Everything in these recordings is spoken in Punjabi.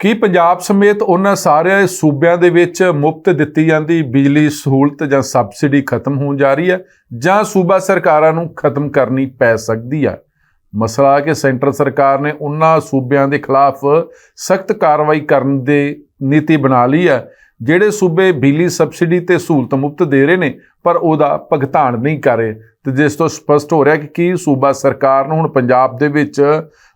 ਕੀ ਪੰਜਾਬ ਸਮੇਤ ਉਹਨਾਂ ਸਾਰੇ ਸੂਬਿਆਂ ਦੇ ਵਿੱਚ ਮੁਫਤ ਦਿੱਤੀ ਜਾਂਦੀ ਬਿਜਲੀ ਸਹੂਲਤ ਜਾਂ ਸਬਸਿਡੀ ਖਤਮ ਹੋਣ ਜਾ ਰਹੀ ਹੈ ਜਾਂ ਸੂਬਾ ਸਰਕਾਰਾਂ ਨੂੰ ਖਤਮ ਕਰਨੀ ਪੈ ਸਕਦੀ ਹੈ? ਮਸਲਾ ਕਿ ਸੈਂਟਰ ਸਰਕਾਰ ਨੇ ਉਹਨਾਂ ਸੂਬਿਆਂ ਦੇ ਖਿਲਾਫ ਸਖਤ ਕਾਰਵਾਈ ਕਰਨ ਦੇ ਨੀਤੀ ਬਣਾ ਲਈ ਹੈ, ਜਿਹੜੇ ਸੂਬੇ ਬਿਜਲੀ ਸਬਸਿਡੀ ਤੇ ਸਹੂਲਤ ਮੁਫਤ ਦੇ ਰਹੇ ਨੇ, ਪਰ ਉਹਦਾ ਭੁਗਤਾਨ ਨਹੀਂ ਕਰ ਰਹੇ। ਤੇ ਜਿਸ ਤੋਂ ਸਪਸ਼ਟ ਹੋ ਰਿਹਾ ਕਿ ਕੀ ਸੂਬਾ ਸਰਕਾਰ ਨੂੰ ਹੁਣ ਪੰਜਾਬ ਦੇ ਵਿੱਚ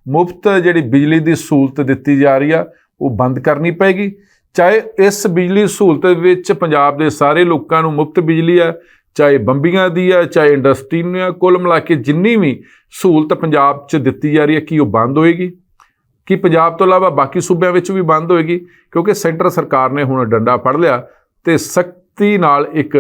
ਮੁਫਤ ਜਿਹੜੀ ਬਿਜਲੀ ਦੀ ਸਹੂਲਤ ਦਿੱਤੀ ਜਾ ਰਹੀ ਆ ਉਹ ਬੰਦ ਕਰਨੀ ਪੈਗੀ। ਚਾਹੇ ਇਸ ਬਿਜਲੀ ਸਹੂਲਤ ਵਿੱਚ ਪੰਜਾਬ ਦੇ ਸਾਰੇ ਲੋਕਾਂ ਨੂੰ ਮੁਫਤ ਬਿਜਲੀ ਆ, ਚਾਹੇ ਬੰਬੀਆਂ ਦੀ ਆ, ਚਾਹੇ ਇੰਡਸਟਰੀ ਨੂੰ ਆ, ਕੁੱਲ ਮਿਲਾ ਕੇ ਜਿੰਨੀ ਵੀ ਸਹੂਲਤ ਪੰਜਾਬ 'ਚ ਦਿੱਤੀ ਜਾ ਰਹੀ ਹੈ ਕੀ ਉਹ ਬੰਦ ਹੋਏਗੀ। ਕੀ ਪੰਜਾਬ ਤੋਂ ਇਲਾਵਾ ਬਾਕੀ ਸੂਬਿਆਂ ਵਿੱਚ ਵੀ ਬੰਦ ਹੋਏਗੀ? ਕਿਉਂਕਿ ਸੈਂਟਰ ਸਰਕਾਰ ਨੇ ਹੁਣ ਡੰਡਾ ਫੜ ਲਿਆ ਤੇ ਸਖਤੀ ਨਾਲ ਇੱਕ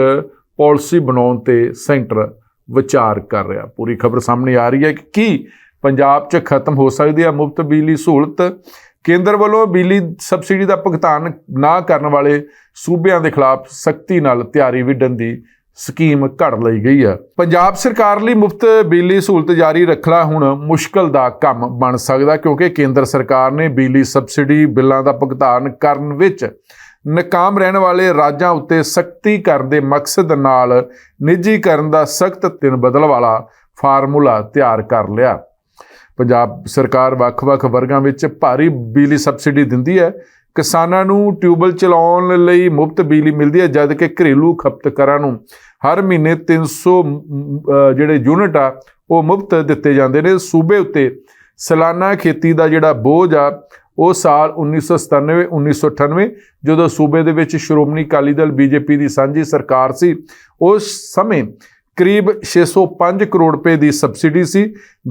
ਪਾਲਿਸੀ ਬਣਾਉਣ ਤੇ ਸੈਂਟਰ ਵਿਚਾਰ ਕਰ ਰਿਹਾ। ਪੂਰੀ ਖਬਰ ਸਾਹਮਣੇ ਆ ਰਹੀ ਹੈ ਕਿ ਕੀ ਪੰਜਾਬ 'ਚ ਖਤਮ ਹੋ ਸਕਦੀ ਹੈ ਮੁਫਤ ਬਿਜਲੀ ਸਹੂਲਤ? ਕੇਂਦਰ ਵੱਲੋਂ ਬਿਜਲੀ ਸਬਸਿਡੀ ਦਾ ਭੁਗਤਾਨ ਨਾ ਕਰਨ ਵਾਲੇ ਸੂਬਿਆਂ ਦੇ ਖਿਲਾਫ ਸਖਤੀ ਨਾਲ ਤਿਆਰੀ ਵਿੱਢਣ ਦੀ ਸਕੀਮ ਘੜ ਲਈ ਗਈ ਹੈ। ਪੰਜਾਬ ਸਰਕਾਰ ਲਈ ਮੁਫਤ ਬਿਜਲੀ ਸਹੂਲਤ ਜਾਰੀ ਰੱਖਣਾ ਹੁਣ ਮੁਸ਼ਕਲ ਦਾ ਕੰਮ ਬਣ ਸਕਦਾ ਕਿਉਂਕਿ ਕੇਂਦਰ ਸਰਕਾਰ ਨੇ ਬਿਜਲੀ ਸਬਸਿਡੀ ਬਿੱਲਾਂ ਦਾ ਭੁਗਤਾਨ ਕਰਨ ਵਿੱਚ ਨਾਕਾਮ ਰਹਿਣ ਵਾਲੇ ਰਾਜਾਂ ਉੱਤੇ ਸਖਤੀ ਕਰਨ ਦੇ ਮਕਸਦ ਨਾਲ ਨਿੱਜੀਕਰਨ ਦਾ ਸਖਤ ਤਿੰਨ ਬਦਲ ਵਾਲਾ ਫਾਰਮੂਲਾ ਤਿਆਰ ਕਰ ਲਿਆ। ਪੰਜਾਬ ਸਰਕਾਰ ਵੱਖ-ਵੱਖ ਵਰਗਾਂ ਵਿੱਚ ਭਾਰੀ ਬਿਜਲੀ ਸਬਸਿਡੀ ਦਿੰਦੀ ਹੈ। ਕਿਸਾਨਾਂ ਨੂੰ ਟਿਊਬਲ ਚਲਾਉਣ ਲਈ ਮੁਫਤ ਬਿਜਲੀ ਮਿਲਦੀ ਹੈ ਜਦ ਕਿ ਘਰੇਲੂ ਖਪਤਕਾਰਾਂ ਨੂੰ ਹਰ ਮਹੀਨੇ 300 ਮ, ਜਿਹੜੇ ਯੂਨਿਟ ਆ ਉਹ ਮੁਫਤ ਦਿੱਤੇ ਜਾਂਦੇ ਨੇ। ਸੂਬੇ ਉੱਤੇ ਸਾਲਾਨਾ ਖੇਤੀ ਦਾ ਜਿਹੜਾ ਬੋਝ ਆ ਉਹ ਸਾਲ 1997 1998 ਜਦੋਂ ਸੂਬੇ ਦੇ ਵਿੱਚ ਸ਼੍ਰੋਮਣੀ ਅਕਾਲੀ ਦਲ ਬੀਜੇਪੀ ਦੀ ਸਾਂਝੀ ਸਰਕਾਰ ਸੀ ਉਸ ਸਮੇਂ ਕਰੀਬ 605 ਕਰੋੜ ਰੁਪਏ ਦੀ ਸਬਸਿਡੀ ਸੀ,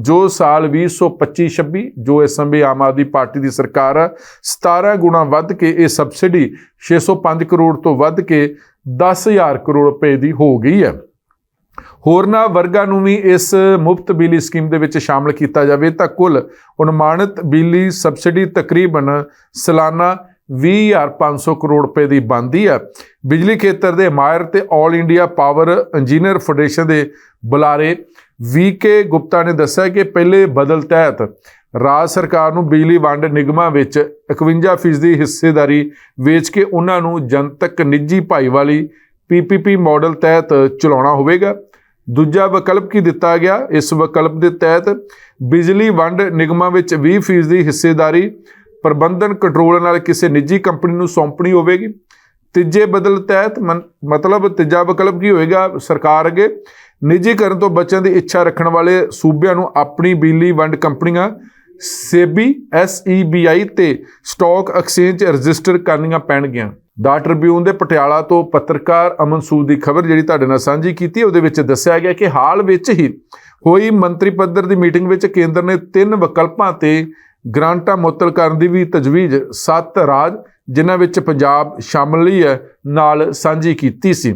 ਜੋ ਸਾਲ 2025-26 ਜੋ ਇਸ ਸਮੇਂ ਆਮ ਆਦਮੀ ਪਾਰਟੀ ਦੀ ਸਰਕਾਰ ਆ 17 ਗੁਣਾ ਵੱਧ ਕੇ ਇਹ ਸਬਸਿਡੀ 605 ਕਰੋੜ ਤੋਂ ਵੱਧ ਕੇ 10000 ਕਰੋੜ ਰੁਪਏ ਦੀ ਹੋ ਗਈ ਹੈ। ਹੋਰਨਾਂ ਵਰਗਾਂ ਨੂੰ ਵੀ ਇਸ ਮੁਫਤ ਬਿਜਲੀ ਸਕੀਮ ਦੇ ਵਿੱਚ ਸ਼ਾਮਲ ਕੀਤਾ ਜਾਵੇ ਤਾਂ ਕੁੱਲ ਅਨੁਮਾਨਿਤ ਬਿਜਲੀ ਸਬਸਿਡੀ ਤਕਰੀਬਨ ਸਾਲਾਨਾ 20500 ਕਰੋੜ ਰੁਪਏ ਦੀ ਬਣਦੀ ਹੈ। ਬਿਜਲੀ ਖੇਤਰ ਦੇ ਮਾਇਰ ਤੇ 올 ਇੰਡੀਆ ਪਾਵਰ ਇੰਜੀਨੀਅਰ ਫੈਡਰੇਸ਼ਨ ਦੇ ਬੁਲਾਰੇ ਵੀਕੇ ਗੁਪਤਾ ਨੇ ਦੱਸਿਆ ਕਿ ਪਹਿਲੇ ਬਦਲ ਤਹਿਤ ਰਾਜ ਸਰਕਾਰ ਨੂੰ ਬਿਜਲੀ ਵੰਡ ਨਿਗਮਾਂ ਵਿੱਚ 51% ਦੀ ਹਿੱਸੇਦਾਰੀ ਵੇਚ ਕੇ ਉਹਨਾਂ ਨੂੰ ਜਨਤਕ ਨਿੱਜੀ ਭਾਈਵਾਲੀ ਪੀਪੀਪੀ ਮਾਡਲ ਤਹਿਤ ਚਲਾਉਣਾ ਹੋਵੇਗਾ। ਦੂਜਾ ਵਿਕਲਪ ਕੀ ਦਿੱਤਾ ਗਿਆ? ਇਸ ਵਿਕਲਪ ਦੇ ਤਹਿਤ ਬਿਜਲੀ ਵੰਡ ਨਿਗਮਾਂ ਵਿੱਚ 20% ਦੀ ਹਿੱਸੇਦਾਰੀ ਪ੍ਰਬੰਧਨ ਕੰਟਰੋਲ ਨਾਲ ਕਿਸੇ ਨਿੱਜੀ ਕੰਪਨੀ ਨੂੰ ਸੌਂਪਣੀ ਹੋਵੇਗੀ। ਤੀਜੇ ਬਦਲ ਤਹਿਤ ਮਨ- ਮਤਲਬ ਤੀਜਾ ਵਿਕਲਪ ਕੀ ਹੋਏਗਾ? ਸਰਕਾਰ ਅੱਗੇ ਨਿੱਜੀਕਰਨ ਤੋਂ ਬਚਣ ਦੀ ਇੱਛਾ ਰੱਖਣ ਵਾਲੇ ਸੂਬਿਆਂ ਨੂੰ ਆਪਣੀ ਬਿਜਲੀ ਵੰਡ ਕੰਪਨੀਆਂ, ਸੇਬੀ ਐਸਈਬੀਆਈ ਤੇ ਸਟਾਕ ਐਕਸਚੇਂਜ ਰਜਿਸਟਰ ਕਰਨੀਆਂ ਪੈਣਗੀਆਂ। ਦਾ ਟ੍ਰਿਬਿਊਨ ਦੇ ਪਟਿਆਲਾ ਤੋਂ ਪੱਤਰਕਾਰ ਅਮਨ ਸੂਦ ਦੀ ਖਬਰ ਜਿਹੜੀ ਤੁਹਾਡੇ ਨਾਲ ਸਾਂਝੀ ਕੀਤੀ, ਉਹਦੇ ਵਿੱਚ ਦੱਸਿਆ ਗਿਆ ਕਿ ਹਾਲ ਵਿੱਚ ਹੀ ਹੋਈ ਮੰਤਰੀ ਪੱਧਰ ਦੀ ਮੀਟਿੰਗ ਵਿੱਚ ਕੇਂਦਰ ਨੇ ਤਿੰਨ ਵਿਕਲਪਾਂ ਤੇ ਗ੍ਰਾਂਟਾਂ ਮੁਅੱਤਲ ਕਰਨ ਦੀ ਵੀ ਤਜਵੀਜ਼ ਸੱਤ ਰਾਜ, ਜਿਨ੍ਹਾਂ ਵਿੱਚ ਪੰਜਾਬ ਸ਼ਾਮਲ ਹੀ ਹੈ, ਨਾਲ ਸਾਂਝੀ ਕੀਤੀ ਸੀ।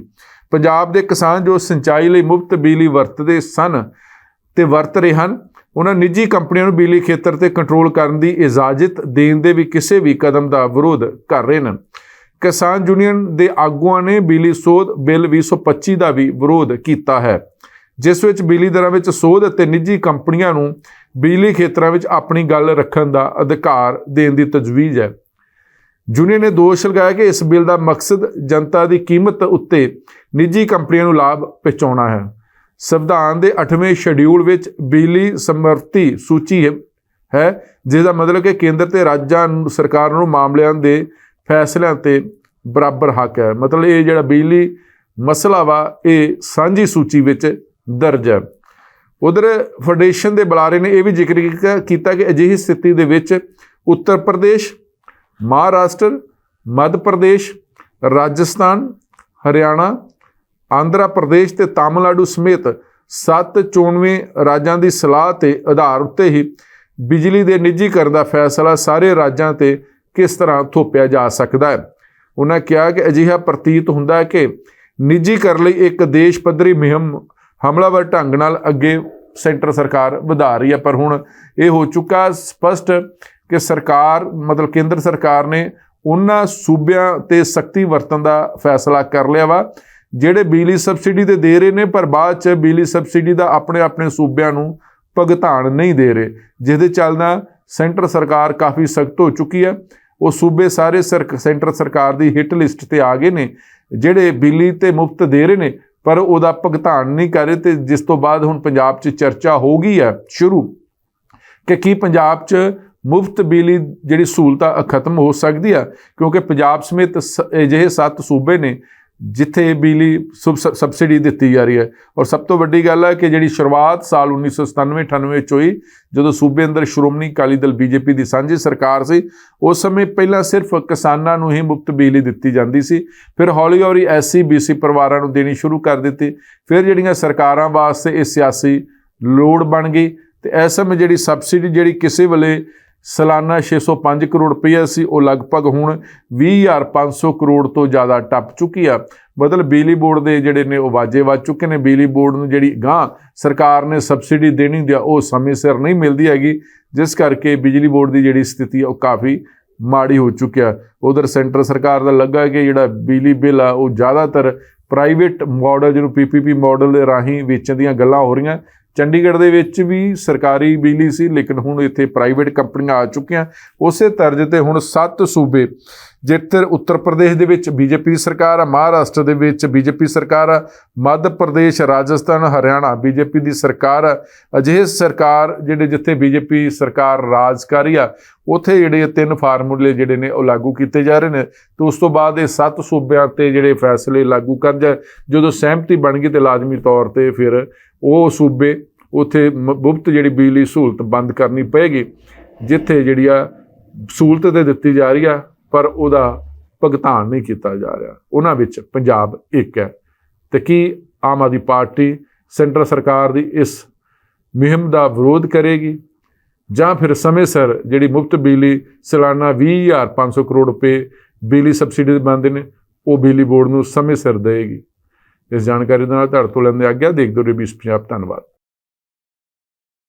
ਪੰਜਾਬ ਦੇ ਕਿਸਾਨ ਜੋ ਸਿੰਚਾਈ ਲਈ ਮੁਫਤ ਬਿਜਲੀ ਵਰਤਦੇ ਸਨ ਤੇ ਵਰਤ ਰਹੇ ਹਨ, ਉਹਨਾਂ ਨਿੱਜੀ ਕੰਪਨੀਆਂ ਨੂੰ ਬਿਜਲੀ ਖੇਤਰ ਤੇ ਕੰਟਰੋਲ ਕਰਨ ਦੀ ਇਜਾਜ਼ਤ ਦੇਣ ਦੇ ਵੀ ਕਿਸੇ ਵੀ ਕਦਮ ਦਾ ਵਿਰੋਧ ਕਰ ਰਹੇ ਨੇ। ਕਿਸਾਨ ਯੂਨੀਅਨ ਦੇ ਆਗੂਆਂ ਨੇ ਬਿਜਲੀ ਸੋਧ ਬਿੱਲ 2025 ਦਾ ਵੀ ਵਿਰੋਧ ਕੀਤਾ ਹੈ, ਜਿਸ ਵਿੱਚ ਬਿਜਲੀ ਦਰਾਂ ਵਿੱਚ ਸੋਧ ਅਤੇ ਨਿੱਜੀ ਕੰਪਨੀਆਂ ਨੂੰ ਬਿਜਲੀ ਖੇਤਰਾਂ ਵਿੱਚ ਆਪਣੀ ਗੱਲ ਰੱਖਣ ਦਾ ਅਧਿਕਾਰ ਦੇਣ ਦੀ ਤਜਵੀਜ਼ ਹੈ। ਯੂਨੀਅਨ ਨੇ ਦੋਸ਼ ਲਗਾਇਆ ਕਿ ਇਸ ਬਿੱਲ ਦਾ ਮਕਸਦ ਜਨਤਾ ਦੀ ਕੀਮਤ ਉੱਤੇ ਨਿੱਜੀ ਕੰਪਨੀਆਂ ਨੂੰ ਲਾਭ ਪਹੁੰਚਾਉਣਾ ਹੈ। ਸੰਵਿਧਾਨ ਦੇ 8ਵੇਂ ਸ਼ਡਿਊਲ ਵਿੱਚ ਬਿਜਲੀ ਸਮਰਥੀ ਸੂਚੀ ਹੈ- ਹੈ ਜਿਸ ਦਾ ਮਤਲਬ ਕਿ ਕੇਂਦਰ ਤੇ ਰਾਜਾਂ ਸਰਕਾਰ ਨੂੰ ਮਾਮਲਿਆਂ ਦੇ ਫੈਸਲਿਆਂ ਤੇ ਬਰਾਬਰ ਹੱਕ ਹੈ। ਮਤਲਬ ਇਹ ਜਿਹੜਾ ਬਿਜਲੀ ਮਸਲਾ ਵਾ, ਇਹ ਸਾਂਝੀ ਸੂਚੀ ਵਿੱਚ ਦਰਜ ਹੈ। ਉਧਰ ਫੈਡਰੇਸ਼ਨ ਦੇ ਬੁਲਾਰੇ ਨੇ ਇਹ ਵੀ ਜ਼ਿਕਰ ਕੀਤਾ- ਕੀਤਾ ਕਿ ਅਜਿਹੀ ਸਥਿਤੀ ਦੇ ਵਿੱਚ ਉੱਤਰ ਪ੍ਰਦੇਸ਼, ਮਹਾਰਾਸ਼ਟਰ, ਮੱਧ ਪ੍ਰਦੇਸ਼, ਰਾਜਸਥਾਨ, ਹਰਿਆਣਾ, ਆਂਧਰਾ ਪ੍ਰਦੇਸ਼ ਤੇ ਤਾਮਿਲਨਾਡੂ ਸਮੇਤ ਸੱਤ ਚੋਣਵੇਂ ਰਾਜਾਂ ਦੀ ਸਲਾਹ ਤੇ ਆਧਾਰ ਉੱਤੇ ਹੀ ਬਿਜਲੀ ਦੇ ਨਿੱਜੀਕਰਨ ਦਾ ਫੈਸਲਾ ਸਾਰੇ ਰਾਜਾਂ ਤੇ ਕਿਸ ਤਰ੍ਹਾਂ ਥੋਪਿਆ ਜਾ ਸਕਦਾ ਹੈ। ਉਹਨਾਂ ਕਿਹਾ ਕਿ ਅਜਿਹਾ ਪ੍ਰਤੀਤ ਹੁੰਦਾ ਹੈ ਕਿ ਨਿੱਜੀਕਰਨ ਲਈ ਇੱਕ ਦੇਸ਼ ਪੱਧਰੀ ਮੁਹਿੰਮ ਹਮਲਾਵਰ ਢੰਗ ਨਾਲ ਅੱਗੇ ਸੈਂਟਰ ਸਰਕਾਰ ਵਧਾ ਰਹੀ ਹੈ, ਪਰ ਹੁਣ ਇਹ ਹੋ ਚੁੱਕਾ ਸਪਸ਼ਟ ਕਿ ਸਰਕਾਰ, ਮਤਲਬ ਕੇਂਦਰ ਸਰਕਾਰ ਨੇ ਉਹਨਾਂ ਸੂਬਿਆਂ ਤੇ ਸਖਤੀ ਵਰਤਣ ਦਾ ਫੈਸਲਾ ਕਰ ਲਿਆ ਵਾ, ਜਿਹੜੇ ਬਿਜਲੀ ਸਬਸਿਡੀ ਤੇ ਦੇ ਰਹੇ ਨੇ, ਪਰ ਬਾਅਦ ਚ ਬਿਜਲੀ ਸਬਸਿਡੀ ਦਾ ਆਪਣੇ ਆਪਣੇ ਸੂਬਿਆਂ ਨੂੰ ਭੁਗਤਾਨ ਨਹੀਂ ਦੇ ਰਹੇ, ਜਿਹਦੇ ਚੱਲਦਾ ਸੈਂਟਰ ਸਰਕਾਰ ਕਾਫੀ ਸਖਤ ਹੋ ਚੁੱਕੀ ਹੈ। ਉਹ ਸੂਬੇ ਸਾਰੇ ਸਰਕ- ਸੈਂਟਰ ਸਰਕਾਰ ਦੀ ਹਿੱਟ ਲਿਸਟ ਤੇ ਆ ਗਏ ਨੇ, ਜਿਹੜੇ ਬਿਜਲੀ ਤੇ ਮੁਫਤ ਦੇ ਰਹੇ ਨੇ ਪਰ ਉਹਦਾ ਭੁਗਤਾਨ ਨਹੀਂ ਕਰ ਰਹੇ ਤੇ ਜਿਸ ਤੋਂ ਬਾਅਦ ਹੁਣ ਪੰਜਾਬ 'ਚ ਚਰਚਾ ਹੋ ਗਈ ਹੈ ਸ਼ੁਰੂ ਕਿ ਕੀ ਪੰਜਾਬ 'ਚ ਮੁਫਤ ਬਿਜਲੀ ਜਿਹੜੀ ਸਹੂਲਤ ਖਤਮ ਹੋ ਸਕਦੀ ਆ ਕਿਉਂਕਿ ਪੰਜਾਬ ਸਮੇਤ ਸ- ਅਜਿਹੇ ਸੱਤ ਸੂਬੇ ਨੇ ਜਿੱਥੇ ਬਿਜਲੀ ਸਬ- ਸਬ- ਸਬਸਿਡੀ ਦਿੱਤੀ ਜਾ ਰਹੀ ਹੈ। ਔਰ ਸਭ ਤੋਂ ਵੱਡੀ ਗੱਲ ਹੈ ਕਿ ਜਿਹੜੀ ਸ਼ੁਰੂਆਤ ਸਾਲ 1997-98 ਵਿੱਚ ਹੋਈ, ਜਦੋਂ ਸੂਬੇ ਅੰਦਰ ਸ਼੍ਰੋਮਣੀ ਅਕਾਲੀ ਦਲ ਬੀਜੇਪੀ ਦੀ ਸਾਂਝੀ ਸਰਕਾਰ ਸੀ, ਉਸ ਸਮੇਂ ਪਹਿਲਾਂ ਸਿਰਫ ਕਿਸਾਨਾਂ ਨੂੰ ਹੀ ਮੁਫਤ ਬਿਜਲੀ ਦਿੱਤੀ ਜਾਂਦੀ ਸੀ। ਫਿਰ ਹੌਲੀ-ਹੌਲੀ ਐਸਸੀ ਬੀਸੀ ਪਰਿਵਾਰਾਂ ਨੂੰ ਦੇਣੀ ਸ਼ੁਰੂ ਕਰ ਦਿੱਤੀ। ਫਿਰ ਜਿਹੜੀਆਂ ਸਰਕਾਰਾਂ ਵਾਸਤੇ ਇਹ ਸਿਆਸੀ ਲੋੜ ਬਣ ਗਈ। ਤੇ ਇਸ ਸਮੇਂ ਜਿਹੜੀ ਸਬਸਿਡੀ ਜਿਹੜੀ ਕਿਸੇ ਵੇਲੇ ਸਾਲਾਨਾ 605 ਕਰੋੜ ਰੁਪਈਆ ਸੀ, ਉਹ ਲਗਭਗ ਹੁਣ 20500 ਕਰੋੜ ਤੋਂ ਜ਼ਿਆਦਾ ਟੱਪ ਚੁੱਕੀ ਆ। ਮਤਲਬ ਬਿਜਲੀ ਬੋਰਡ ਦੇ ਜਿਹੜੇ ਨੇ ਉਹ ਵਾਜੇ ਵੱਜ ਚੁੱਕੇ ਨੇ। ਬਿਜਲੀ ਬੋਰਡ ਨੂੰ ਜਿਹੜੀ ਗਾਂ ਸਰਕਾਰ ਨੇ ਸਬਸਿਡੀ ਦੇਣੀ ਹੁੰਦੀ ਆ, ਉਹ ਸਮੇਂ ਸਿਰ ਨਹੀਂ ਮਿਲਦੀ ਹੈਗੀ। ਜਿਸ ਕਰਕੇ ਬਿਜਲੀ ਬੋਰਡ ਦੀ ਜਿਹੜੀ ਸਥਿਤੀ ਆ, ਉਹ ਕਾਫੀ ਮਾੜੀ ਹੋ ਚੁੱਕਿਆ ਉਧਰ ਸੈਂਟਰ ਸਰਕਾਰ ਦਾ ਲੱਗਾ ਕਿ ਜਿਹੜਾ ਬਿਜਲੀ ਬਿੱਲ ਆ, ਉਹ ਜ਼ਿਆਦਾਤਰ ਪ੍ਰਾਈਵੇਟ ਮਾਡਲ ਜਿਹਨੂੰ ਪੀਪੀਪੀ ਮਾਡਲ ਦੇ ਰਾਹੀਂ ਵੇਚਣ ਦੀਆਂ ਗੱਲਾਂ ਹੋ ਰਹੀਆਂ। ਚੰਡੀਗੜ੍ਹ ਦੇ ਵਿੱਚ ਵੀ ਸਰਕਾਰੀ ਬਿਜਲੀ ਸੀ, ਲੇਕਿਨ ਹੁਣ ਇੱਥੇ ਪ੍ਰਾਈਵੇਟ ਕੰਪਨੀਆਂ ਆ ਚੁੱਕੀਆਂ। ਉਸੇ ਤਰਜ਼ ਤੇ ਹੁਣ ਸੱਤ ਸੂਬੇ, ਜਿੱਥੇ ਉੱਤਰ ਪ੍ਰਦੇਸ਼ ਦੇ ਵਿੱਚ ਬੀਜੇਪੀ ਦੀ ਸਰਕਾਰ ਆ ਮਹਾਰਾਸ਼ਟਰ ਦੇ ਵਿੱਚ ਬੀਜੇਪੀ ਸਰਕਾਰ ਆ ਮੱਧ ਪ੍ਰਦੇਸ਼, ਰਾਜਸਥਾਨ, ਹਰਿਆਣਾ ਬੀਜੇਪੀ ਦੀ ਸਰਕਾਰ ਆ ਅਜਿਹੇ ਸਰਕਾਰ ਜਿਹੜੇ ਜਿੱਥੇ ਬੀਜੇਪੀ ਸਰਕਾਰ ਰਾਜ ਕਰ ਰਹੀ ਆ, ਉੱਥੇ ਜਿਹੜੇ ਤਿੰਨ ਫਾਰਮੂਲੇ ਜਿਹੜੇ ਨੇ ਉਹ ਲਾਗੂ ਕੀਤੇ ਜਾ ਰਹੇ ਨੇ। ਤੇ ਉਸ ਤੋਂ ਬਾਅਦ ਇਹ ਸੱਤ ਸੂਬਿਆਂ ਤੇ ਜਿਹੜੇ ਫੈਸਲੇ ਲਾਗੂ ਕਰ ਜਾ ਜਦੋਂ ਸਹਿਮਤੀ ਬਣ ਗਈ ਤੇ ਲਾਜ਼ਮੀ ਤੌਰ ਤੇ ਫਿਰ ਉਹ ਸੂਬੇ ਉੱਥੇ ਮ- ਮੁਫਤ ਜਿਹੜੀ ਬਿਜਲੀ ਸਹੂਲਤ ਬੰਦ ਕਰਨੀ ਪਏਗੀ, ਜਿੱਥੇ ਜਿਹੜੀ ਆ ਸਹੂਲਤ ਤੇ ਦਿੱਤੀ ਜਾ ਰਹੀ ਆ, ਪਰ ਉਹਦਾ ਭੁਗਤਾਨ ਨਹੀਂ ਕੀਤਾ ਜਾ ਰਿਹਾ। ਉਹਨਾਂ ਵਿੱਚ ਪੰਜਾਬ ਇੱਕ ਹੈ। ਤੇ ਕੀ ਆਮ ਆਦਮੀ ਪਾਰਟੀ ਸੈਂਟਰ ਸਰਕਾਰ ਦੀ ਇਸ ਮੁਹਿੰਮ ਦਾ ਵਿਰੋਧ ਕਰੇਗੀ? ਜਾਂ ਫਿਰ ਸਮੇਂ ਸਿਰ ਜਿਹੜੀ ਮੁਫਤ ਬਿਜਲੀ ਸਾਲਾਨਾ 20500 ਕਰੋੜ ਰੁਪਏ ਬਿਜਲੀ ਸਬਸਿਡੀ ਦੇ ਬੰਦੇ ਨੇ, ਉਹ ਬਿਜਲੀ ਬੋਰਡ ਨੂੰ ਸਮੇਂ ਸਿਰ ਦੇਵੇਗੀ ਇਸ ਜਾਣਕਾਰੀ ਦੇ ਨਾਲ ਤੁਹਾਡੇ ਤੋਂ ਲੈਂਦੇ ਆਗਿਆ ਦੇਖਦੇ ਰਹੋ ਬੀਸ ਪੰਜਾਬ ਧੰਨਵਾਦ।